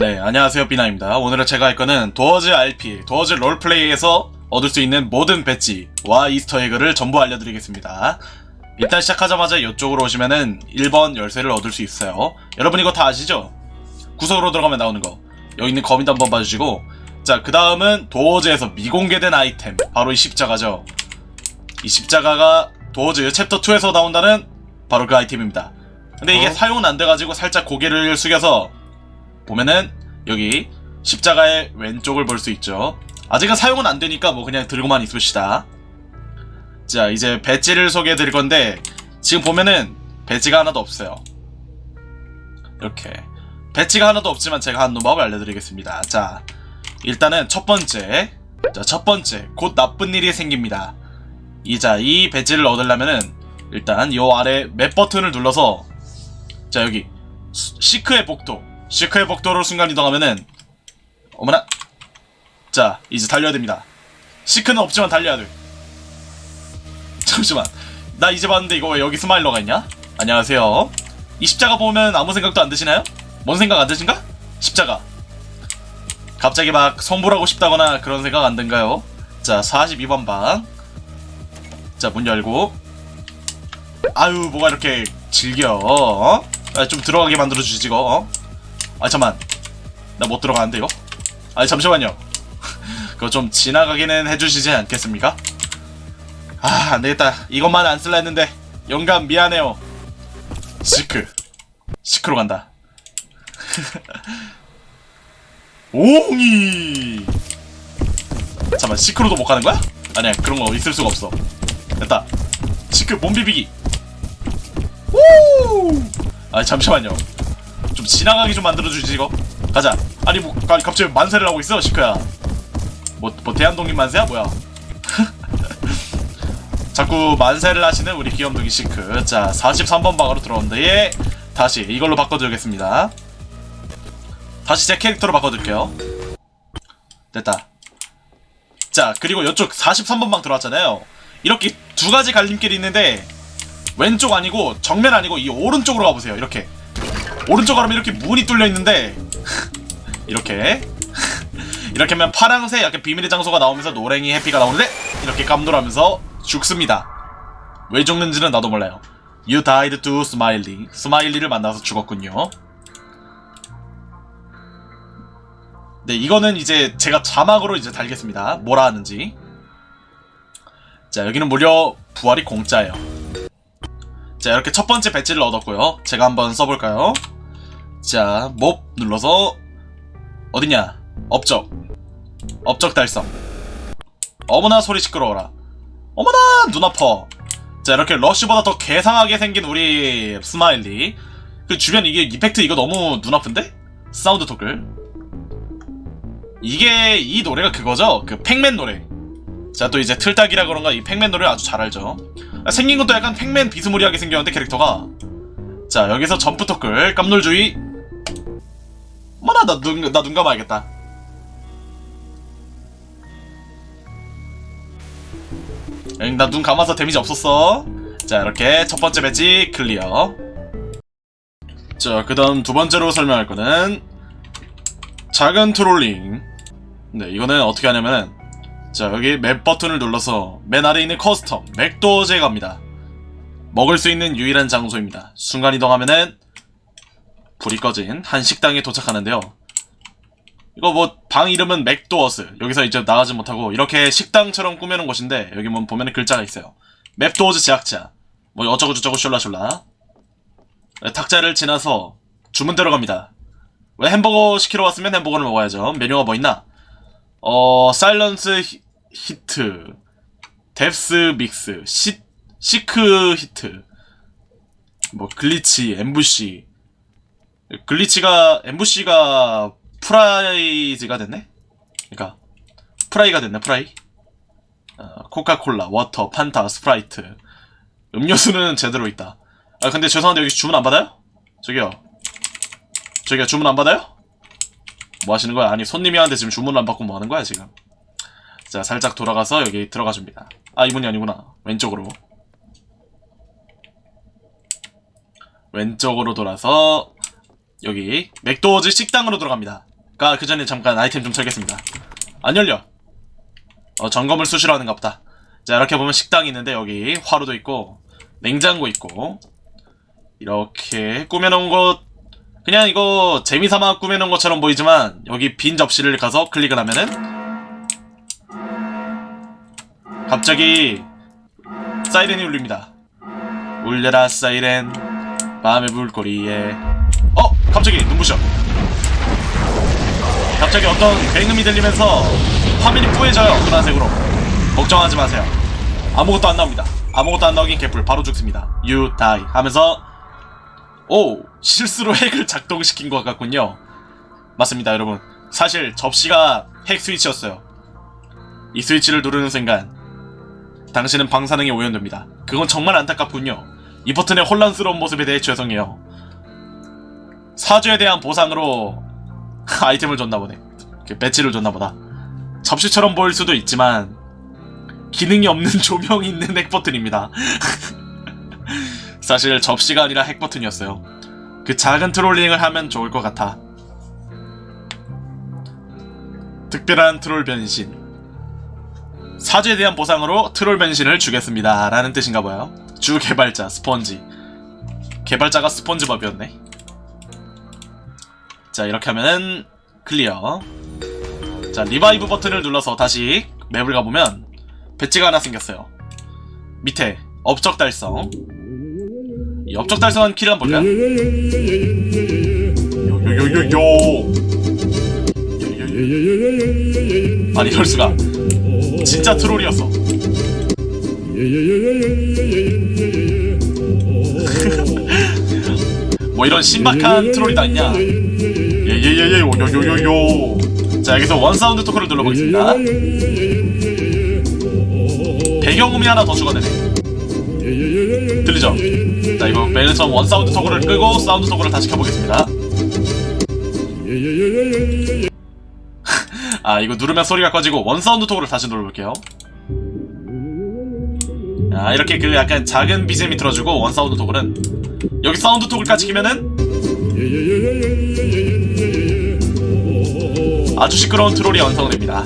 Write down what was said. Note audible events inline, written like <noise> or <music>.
네, 안녕하세요, 비나입니다. 오늘은 제가 할 거는 도어즈 RP, 도어즈 롤플레이에서 얻을 수 있는 모든 배지와 이스터 에그를 전부 알려드리겠습니다. 일단 시작하자마자 이쪽으로 오시면은 1번 열쇠를 얻을 수 있어요. 여러분 이거 다 아시죠? 구석으로 들어가면 나오는 거. 여기 있는 거미도 한번 봐주시고. 자, 그 다음은 도어즈에서 미공개된 아이템. 바로 이 십자가죠. 이 십자가가 도어즈 챕터 2에서 나온다는 바로 그 아이템입니다. 근데 이게 어? 사용은 안 돼가지고 살짝 고개를 숙여서 보면은 여기 십자가의 왼쪽을 볼 수 있죠. 아직은 사용은 안 되니까 뭐 그냥 들고만 있읍시다. 자, 이제 배지를 소개해 드릴 건데 지금 보면은 배지가 하나도 없어요. 이렇게 배지가 하나도 없지만 제가 한 노법을 알려드리겠습니다. 자, 일단은 첫 번째, 자, 첫 번째 곧 나쁜 일이 생깁니다. 이 자 이 배지를 얻으려면은 일단 요 아래 맵 버튼을 눌러서 자 여기 수- 시크의 복도 시크의 복도로 순간 이동하면은 어머나 자 이제 달려야 됩니다 시크는 없지만 달려야 돼 잠시만 나 이제 봤는데 이거 왜 여기 스마일러가 있냐 안녕하세요 이 십자가 보면 아무 생각도 안 드시나요? 뭔 생각 안 드신가? 십자가 갑자기 막 성불하고 싶다거나 그런 생각 안 든가요? 자 42번 방 자 문 열고 아유 뭐가 이렇게 즐겨 어? 아, 좀 들어가게 만들어 주지 이거 어? 아 잠만. 나 못 들어가는데 이거? 아 잠시만요. <laughs> 그거 좀 지나가기는 해주시지 않겠습니까? 아 안되겠다. 이것만 안 쓸라 했는데. 영감 미안해요. 시크. 시크로 간다. <laughs> 옹이! 잠만 시크로도 못 가는 거야? 아니야 그런 거 있을 수가 없어. 됐다. 시크 몸 비비기. 우! 아 잠시만요. 좀 지나가게 좀 만들어주지 이거. 가자. 아니 뭐 아니, 갑자기 만세를 하고 있어 시크야. 뭐, 뭐 대한독립 만세야 뭐야? <laughs> 자꾸 만세를 하시는 우리 귀염둥이 시크. 자 43번 방으로 들어오는데 예. 다시 이걸로 바꿔드리겠습니다. 다시 제 캐릭터로 바꿔드릴게요. 됐다. 자 그리고 이쪽 43번 방 들어왔잖아요. 이렇게 두 가지 갈림길이 있는데 왼쪽 아니고 정면 아니고 이 오른쪽으로 가보세요 이렇게 오른쪽으로 이렇게 문이 뚫려 있는데 이렇게 이렇게 하면 파랑색 약간 비밀의 장소가 나오면서 노랭이 해피가 나오는데 이렇게 깜놀하면서 죽습니다. 왜 죽는지는 나도 몰라요. You died to Smiley. 스마일리를 만나서 죽었군요. 네 이거는 이제 제가 자막으로 이제 달겠습니다. 뭐라 하는지. 자 여기는 무려 부활이 공짜예요. 자 이렇게 첫 번째 배지를 얻었고요. 제가 한번 써볼까요 자 몹 눌러서 어디냐? 업적. 업적 달성. 어머나 소리 시끄러워라. 어머나 눈 아파. 자 이렇게 러쉬보다 더 괴상하게 생긴 우리 스마일리. 그 주변 이게 이펙트 이거 너무 눈 아픈데? 사운드 토글 이게 이 노래가 그거죠? 그 팩맨 노래. 자 또 이제 틀딱이라 그런가 이 팩맨 노래 아주 잘 알죠. 아, 생긴 것도 약간 팩맨 비스무리하게 생겼는데 캐릭터가. 자 여기서 점프 토클. 깜놀주의. 뭐 나 나눈 나 눈 감아야겠다. 나눈 감아서 데미지 없었어. 자 이렇게 첫 번째 배지 클리어. 자 그 다음 두 번째로 설명할 거는 작은 트롤링. 네 이거는 어떻게 하냐면은 자 여기 맵 버튼을 눌러서 맨 아래에 있는 커스텀 맥도어즈에 갑니다. 먹을 수 있는 유일한 장소입니다. 순간 이동하면은 불이 꺼진 한 식당에 도착하는데요 이거 뭐 방 이름은 맥도어스. 여기서 이제 나가지 못하고 이렇게 식당처럼 꾸며놓은 곳인데 여기 뭐 보면은 글자가 있어요. 맥도어즈 제작자 뭐 어쩌고 저쩌고 숄라숄라. 네, 탁자를 지나서 주문대로 갑니다. 왜 햄버거 시키러 왔으면 햄버거를 먹어야죠. 메뉴가 뭐 있나? 어, 사일런스 히, 히트, 뎁스 믹스, 시, 시크 히트, 뭐, 글리치, 엠부시. 글리치가, 엠부시가 프라이즈가 됐네? 그니까, 프라이가 됐네, 프라이. 어, 코카콜라, 워터, 판타, 스프라이트. 음료수는 제대로 있다. 아, 근데 죄송한데 여기 주문 안 받아요? 저기요. 저기요, 주문 안 받아요? 뭐 하시는 거야? 아니 손님이 하는데 지금 주문을 안 받고 뭐 하는 거야 지금? 자 살짝 돌아가서 여기 들어가 줍니다. 아 이분이 아니구나. 왼쪽으로. 왼쪽으로 돌아서 여기 맥도어즈 식당으로 들어갑니다. 가그 전에 잠깐 아이템 좀 털겠습니다. 안 열려. 어 점검을 수시로 하는가 보다. 자 이렇게 보면 식당이 있는데 여기 화로도 있고 냉장고 있고 이렇게 꾸며놓은 것 그냥 이거 재미삼아 꾸며놓은 것처럼 보이지만 여기 빈 접시를 가서 클릭을 하면은 갑자기 사이렌이 울립니다. 울려라 사이렌 밤의 물고리에 어 갑자기 눈부셔 갑자기 어떤 굉음이 들리면서 화면이 뿌해져요 노란색으로. 걱정하지 마세요. 아무것도 안 나옵니다. 아무것도 안 나오긴 개뿔. 바로 죽습니다. You die 하면서 오 실수로 핵을 작동시킨 것 같군요. 맞습니다 여러분. 사실 접시가 핵 스위치였어요. 이 스위치를 누르는 순간 당신은 방사능에 오염됩니다. 그건 정말 안타깝군요. 이 버튼의 혼란스러운 모습에 대해 죄송해요. 사죄에 대한 보상으로 <laughs> 아이템을 줬나 보네. 배지를 줬나 보다. 접시처럼 보일 수도 있지만 기능이 없는 <laughs> 조명이 있는 핵 버튼입니다. <laughs> 사실 접시가 아니라 핵 버튼이었어요. 그 작은 트롤링을 하면 좋을 것 같아. 특별한 트롤 변신. 사죄에 대한 보상으로 트롤 변신을 주겠습니다. 라는 뜻인가 봐요. 주 개발자, 스펀지. 개발자가 스펀지밥이었네. 자 이렇게 하면은 클리어. 자 리바이브 버튼을 눌러서 다시 맵을 가보면 배지가 하나 생겼어요. 밑에 업적 달성. 이 업적 달성한 키를 한번 볼까요? 요요요요요 아니 이럴수가. 진짜 트롤이었어 <laughs> 뭐 이런 신박한 트롤이 다 있냐 예예예예 요요요요요 자 여기서 원사운드 토크를 눌러보겠습니다 배경음이 하나 더 추가되네 들리죠? 자 이거 멜선 원사운드 토크를 끄고 사운드 토크를 다시 켜보겠습니다 아 이거 누르면 소리가 꺼지고 원사운드 토크를 다시 눌러볼게요 아 이렇게 그 약간 작은 BGM이 틀어주고 원사운드 토크는 여기 사운드 토크까지 키면은 아주 시끄러운 트롤이 완성됩니다.